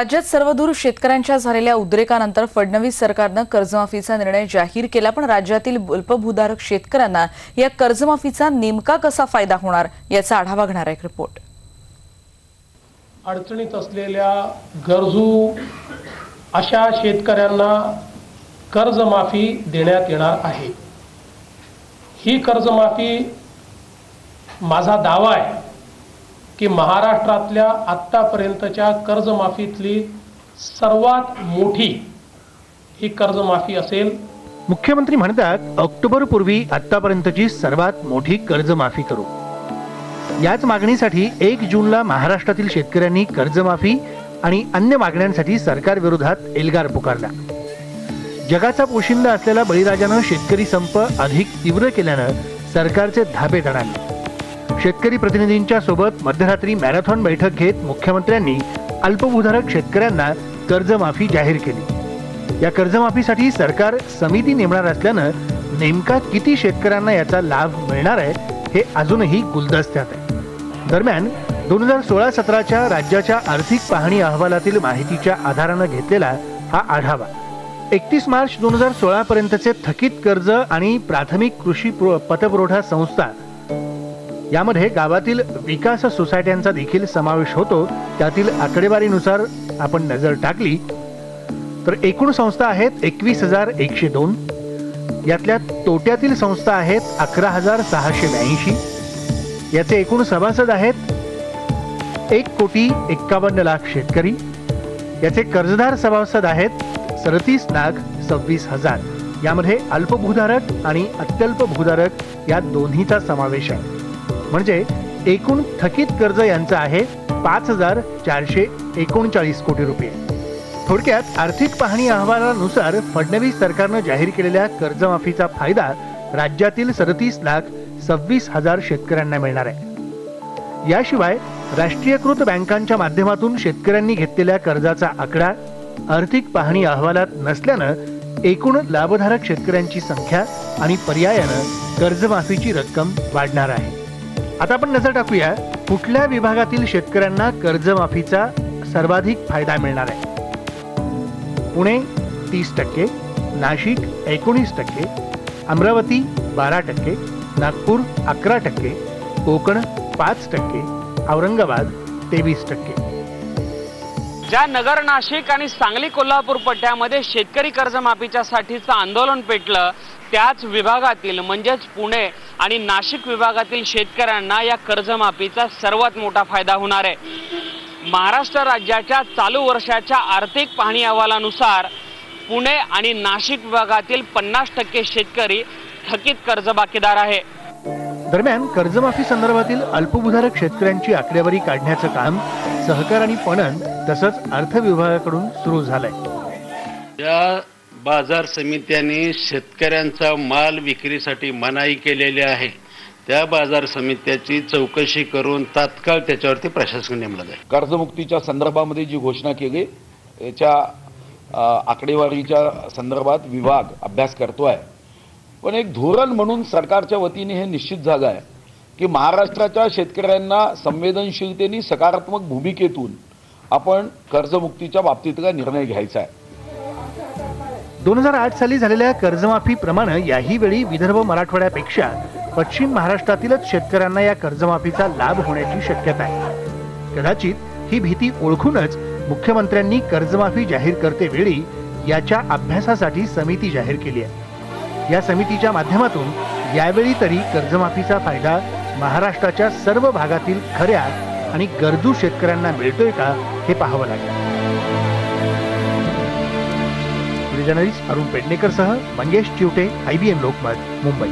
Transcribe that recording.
राज्यात सर्वदूर शेतकऱ्यांच्या झालेल्या उद्रेकानंतर फडणवीस सरकारनं कर्जमाफीचा निर्णय जाहीर केला पण राज्यातील अल्पभूधारक शेतकऱ्यांना या कर्जमाफीचा नेमका कसा फायदा होणार याचा आढावा घेणार एक रिपोर्ट अडचणीत असलेल्या गरजू अशा शेतकऱ्यांना कर्जमाफी देण्यात येणार आहे. ही कर्जमाफी माझा दावा आहे. की महाराष्ट्रातल्या आत्तापर्यंतच्या कर्जमाफीतली सर्वात मोठी ही कर्जमाफी असेल. मुख्यमंत्री म्हणतात ऑक्टोबर पूर्वी आतापर्यंतची सर्वात मोठी कर्जमाफी करू. याच मागणीसाठी एक जूनला महाराष्ट्रातील शेतकऱ्यांनी कर्जमाफी आणि अन्य मागण्यांसाठी सरकार विरोधात एल्गार पुकारला. जगाचा पोशिंदा असलेला बळीराजानं शेतकरी संप अधिक तीव्र केल्यानं सरकारचे धाबे दणाले शेतकरी प्रतिनिधींच्या सोबत मध्यरात्री मॅरेथॉन बैठक घेत मुख्यमंत्र्यांनी अल्पभूधारक शेतकऱ्यांना कर्जमाफी जाहीर केली. या कर्जमाफीसाठी सरकार समिती नेमणार असल्यानं नेमका किती शेतकऱ्यांना याचा लाभ मिळणार आहे हे अजूनही गुलदस्त्यात आहे. दरम्यान दोन हजार सोळा सतराच्या राज्याच्या आर्थिक पाहणी अहवालातील माहितीच्या आधारानं घेतलेला हा आढावा. एकतीस मार्च दोन हजार सोळा पर्यंतचे थकीत कर्ज आणि प्राथमिक कृषी पतपुरवठा संस्था यामध्ये गावातील विकास सोसायट्यांचा देखील समावेश होतो. त्यातील आकडेवारीनुसार आपण नजर टाकली. तर एकूण संस्था आहेत एकवीस हजार एकशे दोन. यातल्या तोट्यातील संस्था आहेत अकरा हजार सहाशे ब्याऐंशी. याचे एकूण सभासद आहेत एक कोटी एक्कावन्न लाख शेतकरी. याचे कर्जदार सभासद आहेत सदतीस लाख सव्वीस हजार. यामध्ये अल्पभूधारक आणि अत्यल्प भूधारक या दोन्हीचा समावेश आहे. म्हणजे एकूण थकीत कर्ज यांचं आहे पाच हजार चारशे एकोणचाळीस कोटी रुपये. थोडक्यात आर्थिक पाहणी अहवालानुसार फडणवीस सरकारनं जाहीर केलेल्या कर्जमाफीचा फायदा राज्यातील सदतीस लाख सव्वीस हजार शेतकऱ्यांना मिळणार आहे. याशिवाय राष्ट्रीयकृत बँकांच्या माध्यमातून शेतकऱ्यांनी घेतलेल्या कर्जाचा आकडा आर्थिक पाहणी अहवालात नसल्यानं एकूण लाभधारक शेतकऱ्यांची संख्या आणि पर्यायानं कर्जमाफीची रक्कम वाढणार आहे. आता आपण नजर टाकूया कुठल्या विभागातील शेतकऱ्यांना कर्जमाफीचा सर्वाधिक फायदा मिळणार आहे? पुणे तीस टक्के नाशिक एकोणीस टक्के अमरावती बारा टक्के नागपूर अकरा टक्के कोकण पाच टक्के औरंगाबाद तेवीस टक्के. ज्या नगर नाशिक आणि सांगली कोल्हापूर पट्ट्यामध्ये शेतकरी कर्जमाफीच्या साठीचं आंदोलन पेटलं त्याच विभागातील म्हणजेच पुणे आणि नाशिक विभागातील शेतकऱ्यांना या कर्जमाफीचा सर्वात मोठा फायदा होणार आहे. महाराष्ट्र राज्याच्या चालू वर्षाच्या आर्थिक पाहणी अहवालानुसार पुणे आणि नाशिक विभागातील पन्नास टक्के शेतकरी थकीत कर्जबाकीदार आहे. दरम्यान कर्जमाफी संदर्भातील अल्पभूधारक शेतकऱ्यांची आकडेवारी काढण्याचं काम सहकार आणि पणन तसंच अर्थ विभागाकडून सुरू झालंय. या बाजार समित्यांनी शेतकऱ्यांचा माल विक्रीसाठी मनाई केलेली आहे. त्या बाजार समित्याची चौकशी करून तात्काळ त्याच्यावरती प्रशासन नेमलं जाईल. कर्जमुक्तीच्या संदर्भामध्ये जी घोषणा केली याच्या आकडेवारीच्या संदर्भात विभाग अभ्यास करतो आहे पण एक धोरण म्हणून सरकारच्या वतीने हे निश्चित झालं आहे की महाराष्ट्राच्या शेतकऱ्यांना संवेदनशीलतेने सकारात्मक भूमिकेतून आपण कर्जमुक्तीच्या बाबतीतला निर्णय घ्यायचा आहे? दोन हजार आठ साली झालेल्या कर्जमाफीप्रमाणे याही वेळी विदर्भ मराठवाड्यापेक्षा पश्चिम महाराष्ट्रातीलच शेतकऱ्यांना या कर्जमाफीचा लाभ होण्याची शक्यता आहे. कदाचित ही भीती ओळखूनच मुख्यमंत्र्यांनी कर्जमाफी जाहीर करते वेळी याच्या अभ्यासासाठी समिती जाहीर केली आहे. या समितीच्या माध्यमातून यावेळी तरी कर्जमाफीचा फायदा महाराष्ट्राच्या सर्व भागातील खऱ्या आणि गरजू शेतकऱ्यांना मिळतोय का हे पाहावं लागेल. जर्नलिस्ट अरुण पेडणेकरसह मंगेश चिवटे एम लोकमत मुंबई.